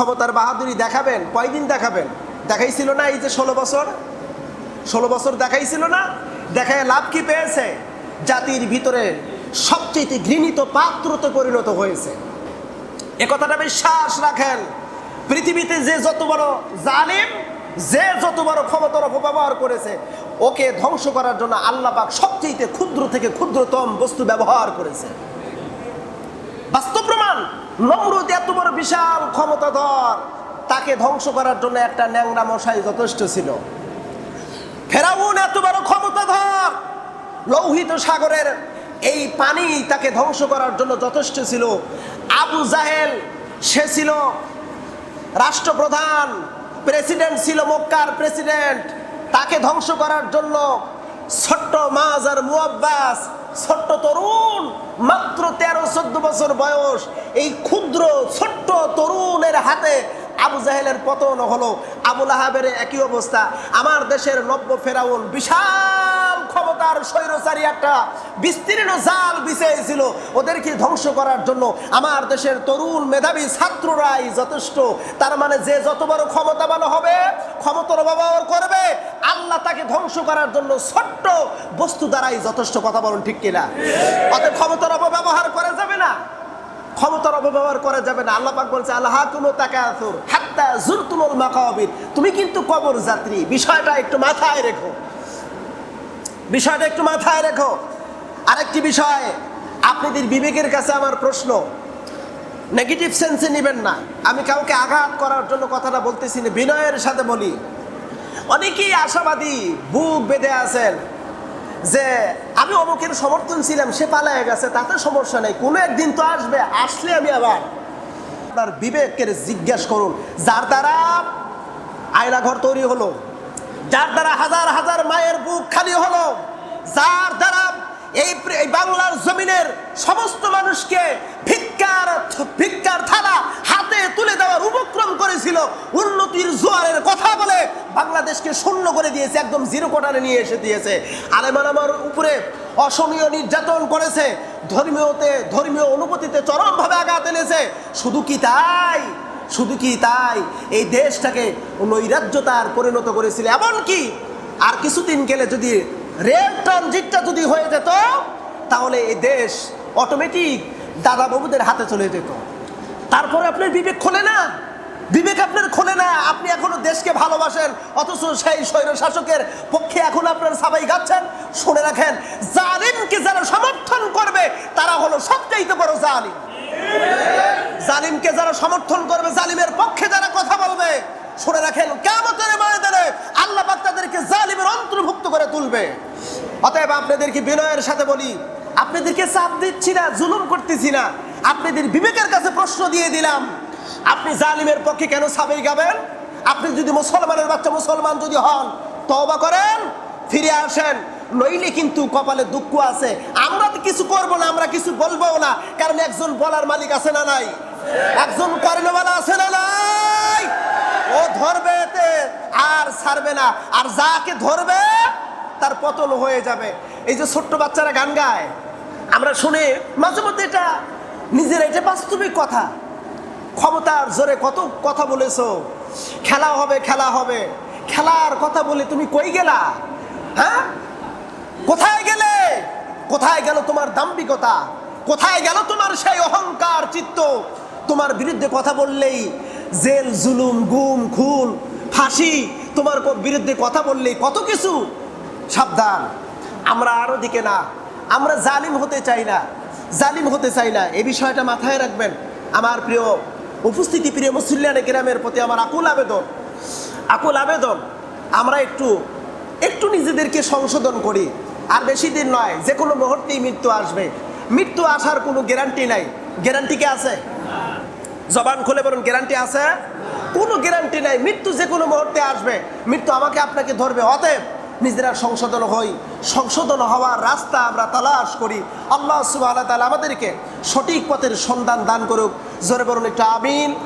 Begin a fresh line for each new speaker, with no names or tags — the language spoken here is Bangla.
ক্ষমতার বাহাদুরি দেখাবেন? কয়দিন দেখাবেন? দেখাইছিল না এই যে ষোলো বছর? ষোলো বছর দেখাইছিল না? দেখায় লাভ কি পেয়েছে? জাতির ভিতরে সবচেয়ে ঘৃণিত পাত্রতে পরিণত হয়েছে। এ কথাটা বিশ্বাস রাখেন। পৃথিবীতে যে যত বড় জালিম, যে যত বড় ক্ষমতার অপব্যবহার করেছে, ওকে ধ্বংস করার জন্য আল্লাহ পাক সবচেয়ে ক্ষুদ্র থেকে ক্ষুদ্রতম বস্তু ব্যবহার করেছে। বাস্তব প্রমাণ। নমরুদ এত বড় বিশাল ক্ষমতাধর, তাকে ধ্বংস করার জন্য একটা ন্যাংরা মশাই যথেষ্ট ছিল। ফেরাউন এত বড় ক্ষমতাধর, লৌহিত সাগরের এই পানি তাকে ধ্বংস করার জন্য যথেষ্ট ছিল। আবু জাহেল, সে ছিল রাষ্ট্রপ্রধান, প্রেসিডেন্ট ছিল মক্কার প্রেসিডেন্ট, তাকে ধ্বংস করার জন্য ছোট্ট মাজ আর ছোট্ট তরুণ, মাত্র তেরো, চোদ্দ বছর বয়স। এই ক্ষুদ্র, ছোট্ট তরুণের হাতে আবু জাহেলের পতন হলো। আবুল আহাবের একই অবস্থা। আমার দেশের নব্য ফেরাউন, বিশাল ক্ষমতার স্বৈরচারী একটা বিস্তীর্ণ জাল বিছিয়েছিল। ওদেরকে ধ্বংস করার জন্য আমার দেশের তরুণ মেধাবী ছাত্ররাই যথেষ্ট। তার মানে যে যত বড় ক্ষমতাবান হবে, ক্ষমতার ব্যবহার করবে, আল্লাহ তাকে ধ্বংস করার জন্য ছোট্ট বস্তু দ্বারাই যথেষ্ট কথা বলুন ঠিক কিনা? অতএব ক্ষমতার অপব্যবহার করা যাবে না। ক্ষমতার অপব্যবহার করা যাবে না। আল্লাহ পাক বলছে আল্লাহ কোনো তাকাতুর হাত্তা জুরতুমুল মাকাবির। তুমি কিন্তু কবর যাত্রী। বিষয়টা একটু মাথায় রেখো। বিষয়টা একটু মাথায় রেখো। আরেকটি বিষয়, আপনাদের বিবেকের কাছে আমার প্রশ্ন। নেগেটিভ সেন্সে নেবেন না। আমি কাউকে আঘাত করার জন্য কথাটা বলতেছি না, বিনয়ের সাথে বলি। অনেকেই আশাবাদী, বুক বেঁধে আছেন যে আমি অমুকের সমর্থন ছিলাম, সে পালায় গেছে, তাতে সমস্যা নেই। কোনো একদিন তো আসবে, আসলে আমি আবার আপনার বিবেকের জিজ্ঞাসা করুন, যার দ্বারা আয়নাঘর তৈরি হলো। যার দ্বারা হাজার হাজার মায়ের বুক খালি হলো, যার দ্বারা এই বাংলার জমিনের সমস্ত মানুষকে ভিক্ষার ভিক্ষার থালা হাতে তুলে দেওয়ার উপক্রম করেছিল, উন্নতির জোয়ারের কথা বলে বাংলাদেশকে শূন্য করে দিয়েছে, একদম জিরো কোটারে নিয়ে এসে দিয়েছে। আলেমান আমার উপরে অসমীয় নির্যাতন করেছে, ধর্মীয়তে ধর্মীয় অনুভূতিতে চরমভাবে আঘাত এনেছে। শুধু কি তাই? শুধু কি তাই? এই দেশটাকে নৈরাজ্যতার পরিণত করেছিল। এমনকি আর কিছুদিন গেলে যদি রেল ট্রানজিটটা যদি হয়ে যেত, তাহলে এই দেশ অটোমেটিক দাদা বাবুদের হাতে চলে যেত। তারপরে আপনার বিবেক খোলে না? বিবেক আপনার খোলে না? আপনি এখনও দেশকে ভালোবাসেন, অথচ সেই স্বৈর শাসকের পক্ষে এখন আপনার সাবাই গাচ্ছেন। শুনে রাখেন, জালিমকে যারা সমর্থন করবে, তারা হলো সবচাইতে বড় জালিম। জালিমকে যারা সমর্থন করবে, জালিমের পক্ষে যারা কথা বলবে, শুনে রাখেন কেমতের ময়দানে আল্লাহ তাদেরকে জালিমের অন্তর্ভুক্ত করে তুলবে। অতএব আপনাদেরকে বিনয়ের সাথে বলি, আপনাদেরকে চাপ দিচ্ছি না, জুলুম করতেছি না। আপনাদের বিবেকের কাছে প্রশ্ন দিয়ে দিলাম, আপনি জালিমের পক্ষে কেন সাবেই গাবেন? আপনি যদি মুসলমানের বাচ্চা মুসলমান যদি হন তবা করেন, ফিরে আসেন, নইলে কিন্তু কপালে দুঃখ আছে। আমরা তো কিছু করব না, আমরা কিছু বলব না, কারণ একজন বলার মালিক আছে না নাই? একজন কর্ণবালা আছে না নাই? ও ধরবে এতে, আর ছাড়বে না। আর যাকে ধরবে, তার পতন হয়ে যাবে। এই যে ছোট্ট বাচ্চারা গান গায়, আমরা শুনে মাঝে মধ্যে এটা নিজের এটা বাস্তবিক কথা। ক্ষমতার জোরে কত কথা বলেছ? খেলা হবে খেলা হবে। খেলার কথা বলে তুমি কই গেলা? হ্যাঁ? কোথায় গেলে? কোথায় গেল তোমার দাম্ভিকতা? কোথায় গেল তোমার সেই অহংকার চিত্ত? তোমার বিরুদ্ধে কথা বললেই জেল, জুলুম, গুম, খুন, ফাঁসি, তোমার বিরুদ্ধে কথা বললেই কত কিছু সাবধান। আমরা আরও দিকে না। আমরা জালিম হতে চাই না। জালিম হতে চাই না। এই বিষয়টা মাথায় রাখবেন। আমার প্রিয় উপস্থিতি, প্রিয় মুসল্লিয়ানে গ্রামের প্রতি আমার আকুল আবেদন। আকুল আবেদন। আমরা একটু একটু নিজেদেরকে সংশোধন করি। আর বেশি দিন নয় যে কোনো মুহূর্তেই মৃত্যু আসবে। মৃত্যু আসার কোনো গ্যারান্টি নাই। গ্যারান্টি কি আছে? জবান খুলে বলুন গ্যারান্টি আছে? কোনো গ্যারান্টি নাই, মৃত্যু যে কোনো মুহূর্তে আসবে। মৃত্যু আমাকে আপনাকে ধরবে, অতএব নিজেরা সংশোধন হই। সংশোধন হওয়ার রাস্তা আমরা তালাশ করি। আল্লাহ সুবাহ আমাদেরকে সঠিক পথের সন্ধান দান করুক। জোরে বলুন একটা আমিন।